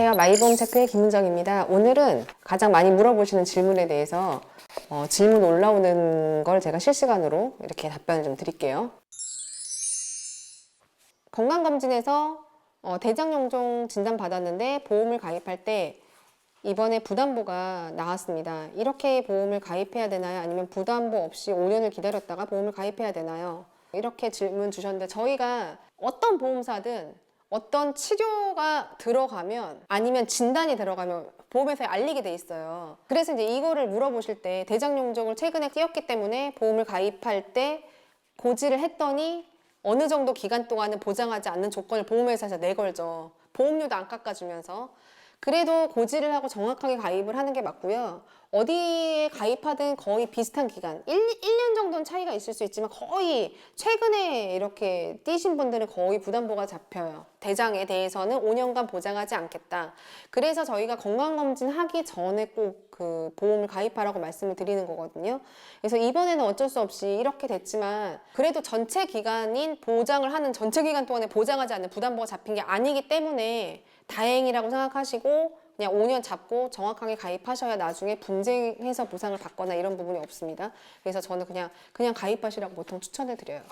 안녕하세요. 마이보험 체크의 김은정입니다. 오늘은 가장 많이 물어보시는 질문에 대해서 어, 질문 올라오는 걸 제가 실시간으로 이렇게 답변을 좀 드릴게요. 건강검진에서 어, 대장용종 진단 받았는데 보험을 가입할 때 이번에 부담보가 나왔습니다. 이렇게 보험을 가입해야 되나요? 아니면 부담보 없이 5년을 기다렸다가 보험을 가입해야 되나요? 이렇게 질문 주셨는데 저희가 어떤 보험사든 어떤 치료가 들어가면 아니면 진단이 들어가면 보험회사에 알리게 돼 있어요. 그래서 이제 이거를 물어보실 때 대장 용종을 최근에 띄었기 때문에 보험을 가입할 때 고지를 했더니 어느 정도 기간 동안은 보장하지 않는 조건을 보험회사에서 내걸죠. 보험료도 안 깎아주면서. 그래도 고지를 하고 정확하게 가입을 하는 게 맞고요. 어디에 가입하든 거의 비슷한 기간, 1, 1년 정도는 차이가 있을 수 있지만 거의 최근에 이렇게 뛰신 분들은 거의 부담보가 잡혀요. 대장에 대해서는 5년간 보장하지 않겠다. 그래서 저희가 건강검진 하기 전에 꼭 그 보험을 가입하라고 말씀을 드리는 거거든요. 그래서 이번에는 어쩔 수 없이 이렇게 됐지만 그래도 전체 기간인 보장을 하는 전체 기간 동안에 보장하지 않는 부담보가 잡힌 게 아니기 때문에 다행이라고 생각하시고 그냥 5년 잡고 정확하게 가입하셔야 나중에 분쟁해서 보상을 받거나 이런 부분이 없습니다. 그래서 저는 그냥 그냥 가입하시라고 보통 추천을 드려요.